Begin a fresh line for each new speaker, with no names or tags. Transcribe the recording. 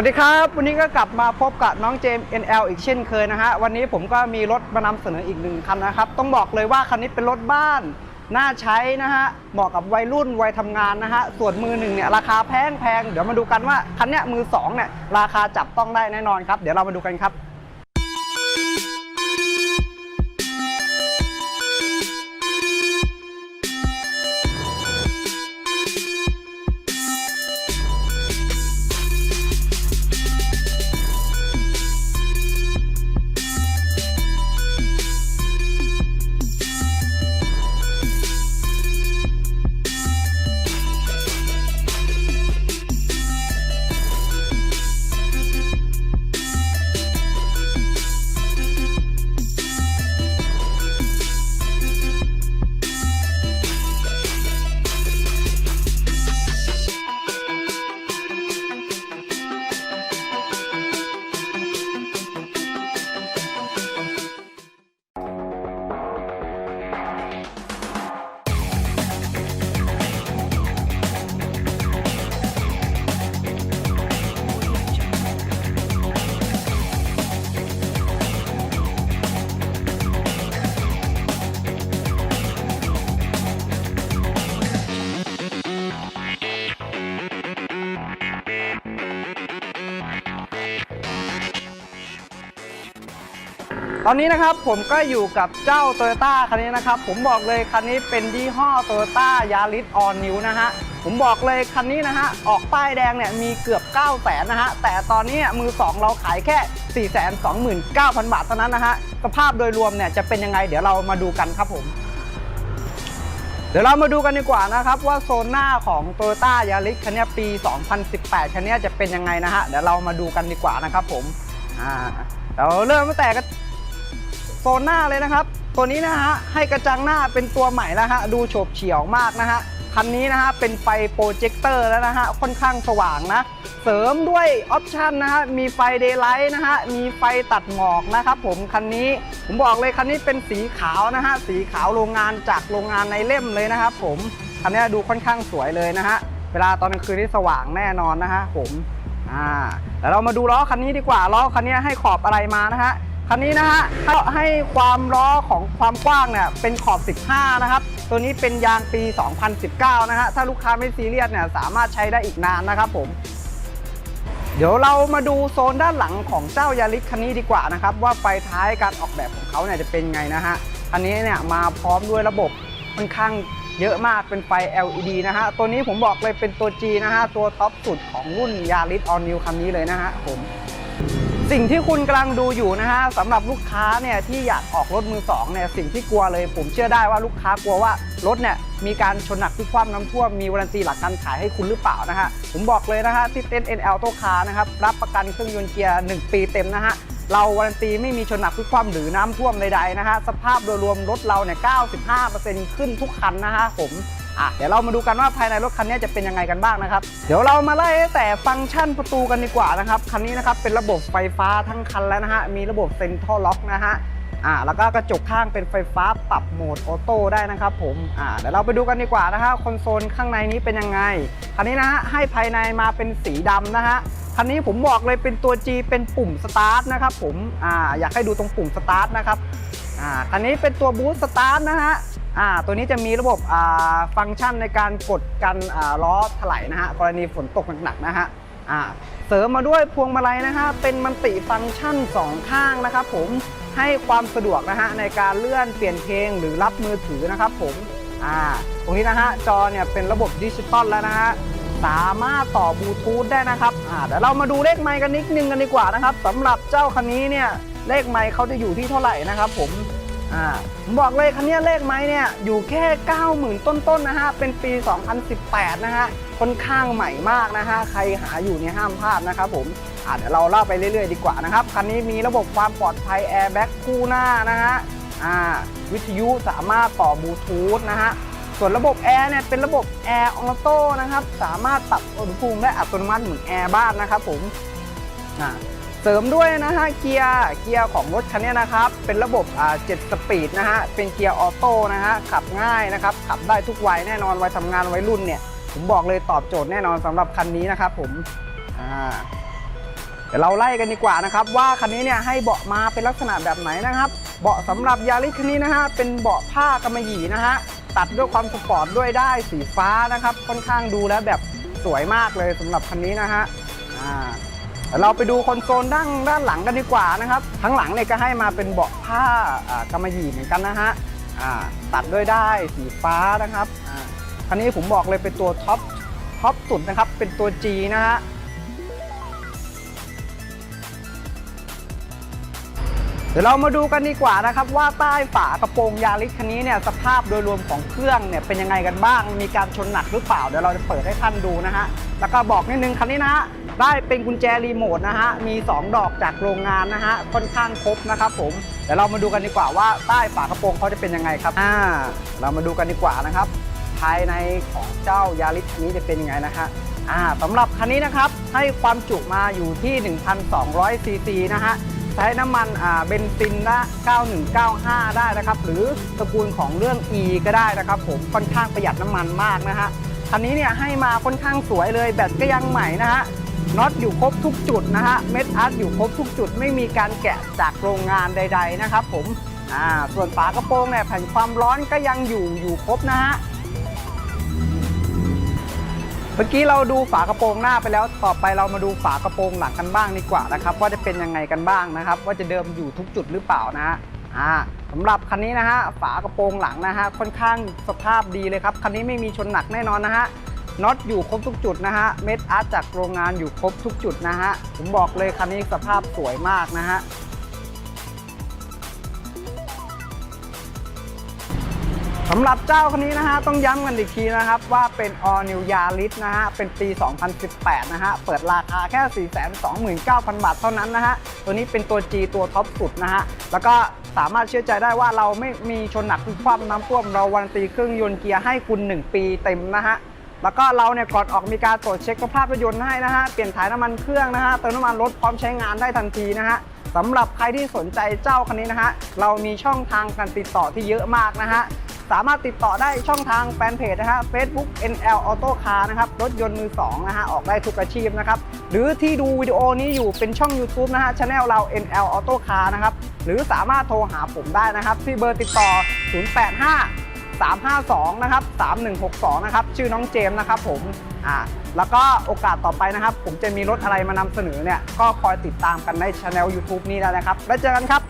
วัสดีครับ วันนี้ก็กลับมาพบกับน้องเจมส์ NL อีกเช่นเคยนะฮะ วันนี้ผมก็มีรถมานำเสนออีกหนึ่งคันนะครับ ต้องบอกเลยว่าคันนี้เป็นรถบ้าน น่าใช้นะฮะ เหมาะกับวัยรุ่นวัยทำงานนะฮะ ส่วนมือหนึ่งเนี่ยราคาแพงแพงเดี๋ยวมาดูกันว่าคันเนี้ยมือสองเนี่ยราคาจับต้องได้แน่นอนครับ เดี๋ยวเรามาดูกันครับ ตอนนี้นะครับผมก็อยู่กับเจ้า t o y ยต้คันนี้นะครับ ผมบอกเลยคันนี้เป็นยี่ห้อ t o y ยต้ายาริสออนนิวนะฮะผมบอกเลยคันนี้นะฮะออกป้ายแดงเนี่ยมีเกือบ 9 0 0แสนนะฮะแต่ตอนนี้มือ 2 เราขายแค่ 4 2 9 0 0 0 บาทเท่านั้นนะฮะสภาพโดยรวมเนี่ยจะเป็นยังไงเดี๋ยวเรามาดูกันครับผม เดี๋ยวเรามาดูกันดีกว่านะครับว่าโซนหน้าของ t o y ยต้ายาริสคันนี้ปี 2018 คันนี้จะเป็นยังไงนะฮะเดี๋ยวเรามาดูกันดีกว่านะครับผมอ่าเราเริ่มตั้งแต่กัน โซนหน้าเลยนะครับ ตัวนี้นะฮะให้กระจังหน้าเป็นตัวใหม่แล้วฮะดูโฉบเฉี่ยวมากนะฮะคันนี้นะฮะเป็นไฟโปรเจคเตอร์แล้วนะฮะค่อนข้างสว่างนะ เสริมด้วยออปชันนะฮะมีไฟเดย์ไลท์นะฮะมีไฟตัดหมอกนะครับผมคันนี้ผมบอกเลยคันนี้เป็นสีขาวนะฮะสีขาวโรงงานจากโรงงานในเล่มเลยนะครับผมคันนี้ดูค่อนข้างสวยเลยนะฮะเวลาตอนกลางคืนนี่สว่างแน่นอนนะฮะผมอ่าแล้วเรามาดูล้อคันนี้ดีกว่าล้อคันนี้ให้ขอบอะไรมานะฮะ คันนี้นะฮะให้ความล้อของความกว้างเนี่ยเป็นขอบ 15 นะครับ ตัวนี้เป็นยางปี 2019 นะฮะ ถ้าลูกค้าไม่ซีเรียสเนี่ยสามารถใช้ได้อีกนานนะครับผม เดี๋ยวเรามาดูโซนด้านหลังของเจ้ายาริสคันนี้ดีกว่านะครับ ว่าไฟท้ายการออกแบบของเขาเนี่ยจะเป็นไงนะฮะคันนี้เนี่ยมาพร้อมด้วยระบบค่อนข้างเยอะมากเป็นไฟ LED นะฮะ ตัวนี้ผมบอกเลยเป็นตัว G นะฮะ ตัวท็อปสุดของรุ่นยาริสออนนิวคันนี้เลยนะฮะผม สิ่งที่คุณกำลังดูอยู่นะฮะสำหรับลูกค้าเนี่ยที่อยากออกรถมือสองเนี่ยสิ่งที่กลัวเลย ผมเชื่อได้ว่าลูกค้ากลัวว่ารถเนี่ยมีการชนหนักพลิกคว่ำน้ำท่วมมีวารันตีหลักการขายให้คุณหรือเปล่านะฮะผมบอกเลยนะฮะที่เต้น NL โตคานะครับรับประกันเครื่องยนต์เกียร์ 1 ปีเต็มนะฮะเราวารันตีไม่มีชนหนักพลิกคว่ำหรือน้ำท่วมใดๆนะฮะสภาพโดยรวมรถเราเนี่ย 95%ขึ้นทุกคันนะฮะผม อะเดี๋ยวเรามาดูกันว่าภายในรถคันนี้จะเป็นยังไงกันบ้างนะครับ เดี๋ยวเรามาไล่แต่ฟังก์ชันประตูกันดีกว่านะครับคันนี้นะครับเป็นระบบไฟฟ้าทั้งคันแล้วนะฮะมีระบบเซ็นทรัลล็อกนะฮะอ่าแล้วก็กระจกข้างเป็นไฟฟ้าปรับโหมดออโต้ได้นะครับผมอ่าเดี๋ยวเราไปดูกันดีกว่านะฮะคอนโซลข้างในนี้เป็นยังไงคันนี้นะฮะให้ภายในมาเป็นสีดำนะฮะคันนี้ผมบอกเลยเป็นตัว G เป็นปุ่มสตาร์ทนะครับผมอ่าอยากให้ดูตรงปุ่มสตาร์ทนะครับอ่าคันนี้เป็นตัวบูสต์สตาร์ทนะฮะ อ่าตัวนี้จะมีระบบอ่าฟังก์ชันในการกดกันอ่าล้อถลายนะฮะกรณีฝนตกหนักๆนะฮะอ่าเสริมมาด้วยพวงมาลัยนะฮะเป็นมันติฟังก์ชัน 2 ข้างนะครับผมให้ความสะดวกนะฮะในการเลื่อนเปลี่ยนเพลงหรือรับมือถือนะครับผมอ่าตรงนี้นะฮะจอเนี่ยเป็นระบบดิจิตอลแล้วนะฮะสามารถต่อบลูทูธได้นะครับอ่าเดี๋ยวเรามาดูเลขไมค์กันนิดนึงกันดีกว่านะครับสำหรับเจ้าคันนี้เนี่ยเลขไมค์เขาจะอยู่ที่เท่าไหร่นะครับผม อ่าผมบอกเลยคันนี้เลขไม้เนี่ยอยู่แค่ 90,000 ต้นๆนะฮะ เป็นปี 2018 นะฮะค่อนข้างใหม่มากนะฮะ ใครหาอยู่เนี่ยห้ามพลาดนะครับผมอ่าเดี๋ยวเราเล่าไปเรื่อยๆดีกว่านะครับ คันนี้มีระบบความปลอดภัยแอร์แบ็กคู่หน้านะฮะอ่าวิทยุสามารถต่อบลูทูธนะฮะส่วนระบบแอร์เนี่ยเป็นระบบแอร์ออโต้นะครับ สามารถปรับอุณหภูมิได้อัตโนมัติเหมือนแอร์บ้านนะครับผมอ่า เสริมด้วยนะฮะเกียร์เกียร์ของรถคันนี้นะครับ เป็นระบบอ่า7สปีดนะฮะเป็นเกียร์ออโต้นะฮะขับง่ายนะครับ ขับได้ทุกวัยแน่นอนวัยทำงานวัยรุ่นเนี่ยผมบอกเลยตอบโจทย์แน่นอนสำหรับคันนี้นะครับผมอ่าเดี๋ยวเราไล่กันดีกว่านะครับ ว่าคันนี้เนี่ยให้เบาะมาเป็นลักษณะแบบไหนนะครับ เบาะสำหรับยาริสคันนี้นะฮะเป็นเบาะผ้ากำมะหยี่นะฮะตัดด้วยความสปอร์ตด้วยได้สีฟ้านะครับ ค่อนข้างดูแล้วแบบสวยมากเลยสำหรับคันนี้นะฮะอ่า เราไปดูคอนโซลด้านด้านหลังกันดีกว่านะครับ ทั้งหลังเนี่ยก็ให้มาเป็นเบาะผ้ากำมะหยี่เหมือนกันนะฮะตัดด้วยได้สีฟ้านะครับคันนี้ผมบอกเลยเป็นตัวท็อปท็อปสุดนะครับ เป็นตัว G นะฮะเดี๋ยวเรามาดูกันดีกว่านะครับ ว่าใต้ฝากระโปรงยาริสคันนี้เนี่ยสภาพโดยรวมของเครื่องเนี่ยเป็นยังไงกันบ้าง มีการชนหนักหรือเปล่า เดี๋ยวเราจะเปิดให้ท่านดูนะฮะ แล้วก็บอกนิดนึงคันนี้นะ ได้เป็นกุญแจรีโมทนะฮะ มี 2 ดอกจากโรงงานนะฮะ ค่อนข้างครบนะครับผม เดี๋ยวเรามาดูกันดีกว่าว่าใต้ฝากระโปรงเขาจะเป็นยังไงครับ อ่า เรามาดูกันดีกว่านะครับ ภายในของเจ้ายาริสนนี้จะเป็นยังไงนะฮะ อ่าสำหรับคันนี้นะครับให้ความจุมาอยู่ที่ 1,200ซีซีนะฮะใช้น้ำมันอ่าเบนซินละ9195 ได้นะครับ หรือตระกูลของเรื่อง E ก็ได้นะครับผมค่อนข้างประหยัดน้ำมันมากนะฮะคันนี้เนี่ยให้มาค่อนข้างสวยเลยแบตก็ยังใหม่นะฮะ น็อตอยู่ครบทุกจุดนะฮะเม็ดอาร์ตอยู่ครบทุกจุด ไม่มีการแกะจากโรงงานใด ๆ นะครับผมอ่าส่วนฝากระโปรงเนี่ยแผ่นความร้อนก็ยังอยู่อยู่ครบนะฮะเมื่อกี้เราดูฝากระโปรงหน้าไปแล้วต่อไปเรามาดูฝากระโปรงหลังกันบ้างดีกว่านะครับ ว่าจะเป็นยังไงกันบ้างนะครับ ว่าจะเดิมอยู่ทุกจุดหรือเปล่านะฮะอ่าสำหรับคันนี้นะฮะฝากระโปรงหลังนะฮะค่อนข้างสภาพดีเลยครับคันนี้ไม่มีชนหนักแน่นอนนะฮะ น็อตอยู่ครบทุกจุดนะฮะ เม็ดอาร์ตจากโรงงานอยู่ครบทุกจุดนะฮะ ผมบอกเลยคันนี้สภาพสวยมากนะฮะสำหรับเจ้าคันนี้นะฮะ ต้องย้ำกันอีกทีนะครับว่าเป็น All New Yaris นะฮะ เป็นปี 2018 นะฮะ เปิดราคาแค่ 429,000 บาทเท่านั้นนะฮะ ตัวนี้เป็นตัว G ตัวท็อปสุดนะฮะ แล้วก็สามารถเชื่อใจได้ว่าเราไม่มีชนหนักพลิกคว่ำน้ำท่วมเราวันตีเครื่องยนต์เกียร์ให้คุณ 1 ปีเต็มนะฮะ แล้วก็เราเนี่ยก่อนออกมีการตรวจเช็คสภาพรถยนต์ให้นะฮะ เปลี่ยนถ่ายน้ำมันเครื่องนะฮะ เติมน้ำมันรถพร้อมใช้งานได้ทันทีนะฮะสำหรับใครที่สนใจเจ้าคันนี้นะฮะ เรามีช่องทางการติดต่อที่เยอะมากนะฮะ สามารถติดต่อได้ช่องทางแฟนเพจนะฮะ Facebook NL Auto Car นะครับ รถยนต์มือ2นะฮะ ออกได้ทุกอาชีพนะครับ หรือที่ดูวิดีโอนี้อยู่เป็นช่อง YouTube นะฮะช anel เรา NL Auto Car นะครับ หรือสามารถโทรหาผมได้นะครับที่เบอร์ติดต่อ 085 352 นะครับ 3162 นะครับ ชื่อน้องเจมส์นะครับผมอ่าแล้วก็โอกาสต่อไปนะครับ ผมจะมีรถอะไรมานำเสนอเนี่ย ก็คอยติดตามกันในช anel YouTube นี้แล้วนะครับ แล้วเจอกันครับ